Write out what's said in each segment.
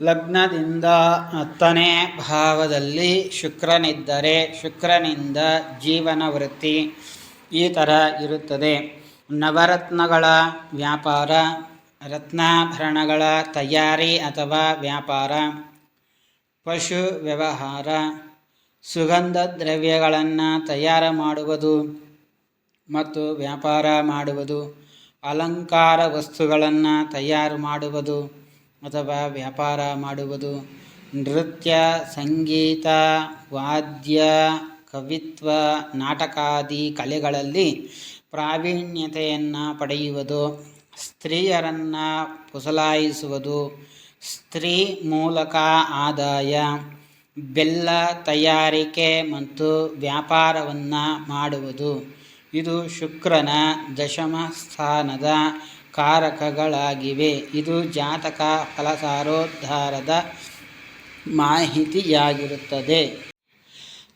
ಲಗ್ನದಿಂದ ಹತ್ತನೇ ಭಾವದಲ್ಲಿ ಶುಕ್ರನಿದ್ದರೆ ಶುಕ್ರನಿಂದ ಜೀವನ ವೃತ್ತಿ ಈ ಥರ ಇರುತ್ತದೆ. ನವರತ್ನಗಳ ವ್ಯಾಪಾರ, ರತ್ನಾಭರಣಗಳ ತಯಾರಿ ಅಥವಾ ವ್ಯಾಪಾರ, ಪಶು ವ್ಯವಹಾರ, ಸುಗಂಧ ದ್ರವ್ಯಗಳನ್ನು ತಯಾರು ಮಾಡುವುದು ಮತ್ತು ವ್ಯಾಪಾರ ಮಾಡುವುದು, ಅಲಂಕಾರ ವಸ್ತುಗಳನ್ನು ತಯಾರು ಮಾಡುವುದು. ಅಥವಾ ವ್ಯಾಪಾರ ಮಾಡುವುದು. ನೃತ್ಯ, ಸಂಗೀತ, ವಾದ್ಯ, ಕವಿತ್ವ, ನಾಟಕಾದಿ ಕಲೆಗಳಲ್ಲಿ ಪ್ರಾವೀಣ್ಯತೆಯನ್ನು ಪಡೆಯುವುದು. ಸ್ತ್ರೀಯರನ್ನು ಪುಸಲಾಯಿಸುವುದು. ಸ್ತ್ರೀ ಮೂಲಕ ಆದಾಯ, ಬೆಲ್ಲ ತಯಾರಿಕೆ ಮತ್ತು ವ್ಯಾಪಾರವನ್ನು ಮಾಡುವುದು. ಇದು ಶುಕ್ರನ ದಶಮ ಸ್ಥಾನದ ಕಾರಕಗಳಾಗಿವೆ. ಇದು ಜಾತಕ ಫಲಸಾರೋದ್ಧಾರದ ಮಾಹಿತಿಯಾಗಿರುತ್ತದೆ.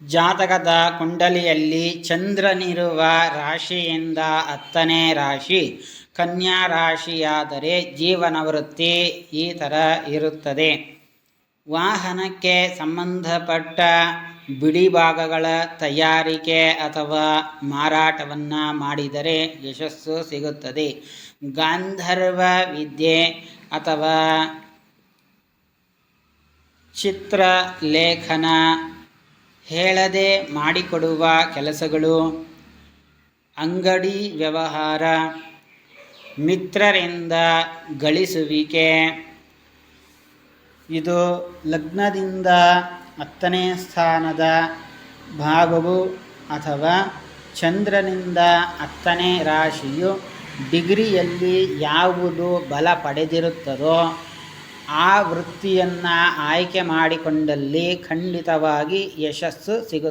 ಜಾತಕದ ಕುಂಡಲಿಯಲ್ಲಿ ಚಂದ್ರನಿರುವ ರಾಶಿಯಿಂದ ಹತ್ತನೇ ರಾಶಿ ಕನ್ಯಾ ರಾಶಿಯಾದರೆ ಜೀವನ ವೃತ್ತಿ ಈ ಥರ ಇರುತ್ತದೆ. ವಾಹನಕ್ಕೆ ಸಂಬಂಧಪಟ್ಟ ಬಿಡಿ ಭಾಗಗಳ ತಯಾರಿಕೆ ಅಥವಾ ಮಾರಾಟವನ್ನು ಮಾಡಿದರೆ ಯಶಸ್ಸು ಸಿಗುತ್ತದೆ. ಗಾಂಧರ್ವ ವಿದ್ಯೆ ಅಥವಾ ಚಿತ್ರ ಲೇಖನ ಹೇಳದೆ ಮಾಡಿಕೊಡುವ ಕೆಲಸಗಳು, ಅಂಗಡಿ ವ್ಯವಹಾರ, ಮಿತ್ರರಿಂದ ಗಳಿಸುವಿಕೆ, ಇದು ಲಗ್ನದಿಂದ ಹತ್ತನೇ ಸ್ಥಾನದ ಭಾಗವು ಅಥವಾ ಚಂದ್ರನಿಂದ ಹತ್ತನೇ ರಾಶಿಯು ಡಿಗ್ರಿಯಲ್ಲಿ ಯಾವುದು ಬಲ ಪಡೆದಿರುತ್ತದೋ ಆ ವೃತ್ತಿಯನ್ನು ಆಯ್ಕೆ ಮಾಡಿಕೊಂಡಲ್ಲಿ ಖಂಡಿತವಾಗಿ ಯಶಸ್ಸು ಸಿಗುತ್ತದೆ